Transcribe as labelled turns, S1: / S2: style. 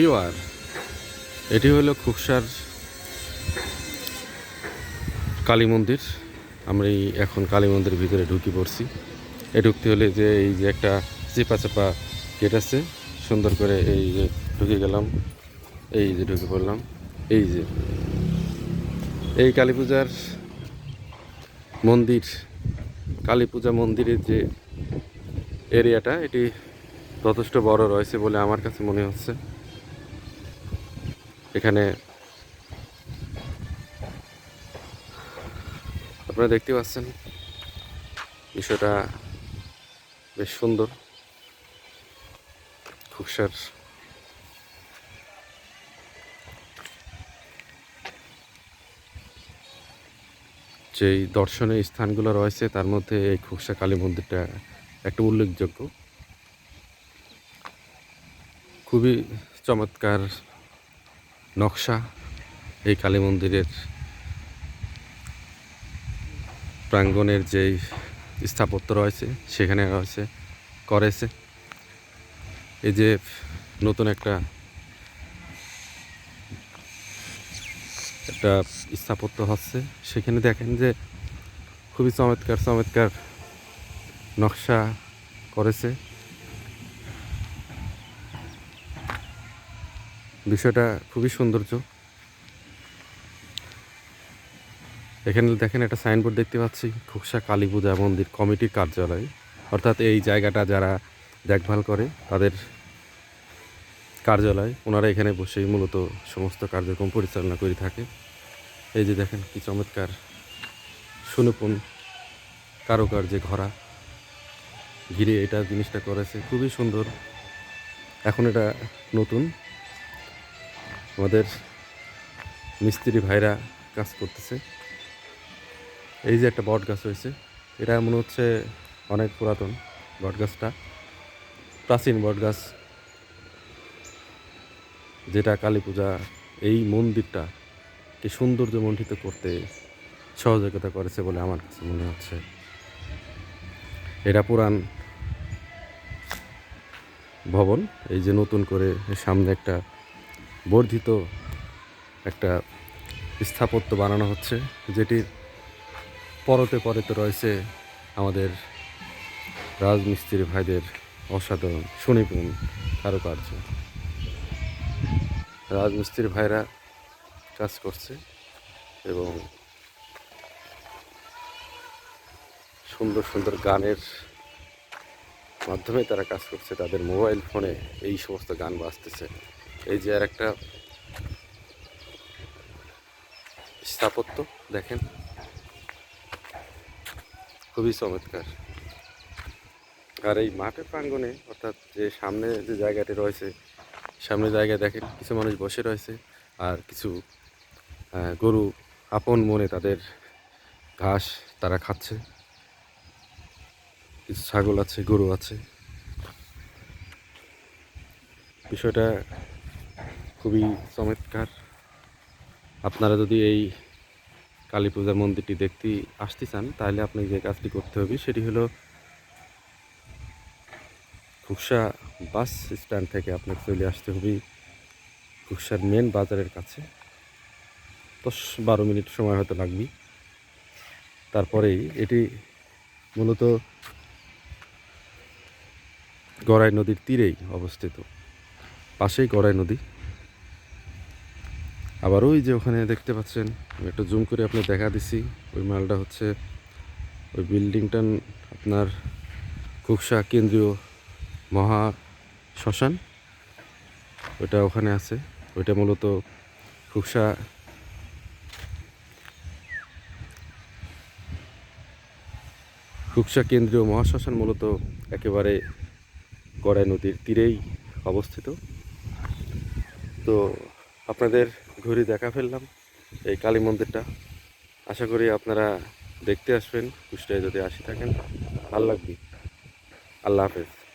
S1: ভিওয়ার এটি হলো খুকসার কালী মন্দির। আমরা এখন কালী মন্দিরের ভিতরে ঢুকে পড়ছি। এ ঢুকতে হলে যে এই যে একটা চেপা চেপা গেট আছে, সুন্দর করে এই যে ঢুকে গেলাম, এই যে ঢুকে পড়লাম, এই যে। এই কালী পূজার মন্দির, কালী পূজা মন্দিরের যে এরিয়াটা, এটি যথেষ্ট বড় রয়েছে বলে আমার কাছে মনে হচ্ছে। এখানে। আপনারা দেখতে পাচ্ছেন, বিষয়টা বেশ সুন্দর। খুকসার যেই দর্শনীয় স্থানগুলো রয়েছে, তার মধ্যে এই খুকসা কালী মন্দিরটা একটা উল্লেখযোগ্য। খুবই চমৎকার নকশা এই কালী মন্দিরের প্রাঙ্গণের যেই স্থাপত্য রয়েছে, সেখানে রয়েছে, করেছে। এই যে নতুন একটা একটা স্থাপত্য হচ্ছে, সেখানে দেখেন যে খুবই চমৎকার চমৎকার নকশা করেছে। বিষয়টা খুবই সৌন্দর্য। এখানে দেখেন একটা সাইনবোর্ড দেখতে পাচ্ছি, খুকসা কালী পূজা মন্দির কমিটির কার্যালয়। অর্থাৎ এই জায়গাটা যারা দেখভাল করে, তাদের কার্যালয়, ওনারা এখানে বসেই মূলত সমস্ত কার্যক্রম পরিচালনা করে থাকে। এই যে দেখেন কি চমৎকার সুনিপুণ কারুকার্যে ঘরা। ঘিরে এটা জিনিসটা করেছে, খুবই সুন্দর। এখন এটা নতুন। আমাদের মিস্ত্রি ভাইরা কাজ করতেছে। এই যে একটা বট গাছ হয়েছে, এটা মনে হচ্ছে অনেক পুরাতন বট গাছটা, প্রাচীন বট গাছ। যেটা কালী পূজা, এই মন্দিরটা কি সৌন্দর্য মণ্ডিত করতে সহযোগিতা করেছে বলে আমার কাছে মনে হচ্ছে। এটা পুরান ভবন, এই যে নতুন করে সামনে একটা বর্ধিত একটা স্থাপত্য বানানো হচ্ছে, যেটির পরতে পরতে রয়েছে আমাদের রাজমিস্ত্রি ভাইদের অসাধারণ সুনিপুণ কারুকার্য। রাজমিস্ত্রি ভাইরা কাজ করছে এবং সুন্দর সুন্দর গানের মাধ্যমে তারা কাজ করছে। তাদের মোবাইল ফোনে এই সমস্ত গান বাজতেছে। এই যে আর একটা স্থাপত্য, দেখেন। খুবই চমৎকার। আর এই মাঠের প্রাঙ্গণে, অর্থাৎ যে সামনে যে জায়গাটি রয়েছে, সামনে জায়গায় দেখেন কিছু মানুষ বসে রয়েছে আর কিছু গরু আপন মনে তাদের ঘাস তারা খাচ্ছে। কিছু ছাগল আছে, গরু আছে। বিষয়টা খুবই চমৎকার। আপনারা যদি এই কালী পূজার মন্দিরটি দেখতে আসতে চান, তাহলে আপনাকে যে কাজটি করতে হবে, সেটি হলো খুকসা বাস স্ট্যান্ড থেকে আপনাকে চলে আসতে হবে খুকসার মেন বাজারের কাছে। দশ বারো মিনিট সময় হয়তো লাগবে। তারপরেই এটি মূলত গড়াই নদীর তীরেই অবস্থিত। পাশেই গড়াই নদী। আবার ওই যে ওখানে দেখতে পাচ্ছেন, আমি একটু জুম করে আপনি দেখা দিছি, ওই মালটা হচ্ছে, ওই বিল্ডিংটা আপনার কুকসা কেন্দ্রীয় মহা শ্মশান, ওইটা ওখানে আছে, ওইটা মূলত কুকসা কুকসা কেন্দ্রীয় মহাশ্মশান মূলত একেবারে গড়াই নদীর তীরেই অবস্থিত। তো আপনাদের ঘুরে দেখা ফেললাম এই কালী মন্দিরটা। আশা করি আপনারা দেখতে আসবেন। কুষ্টায় যদি আসি থাকেন, ভালো লাগবে। আল্লাহ হাফেজ।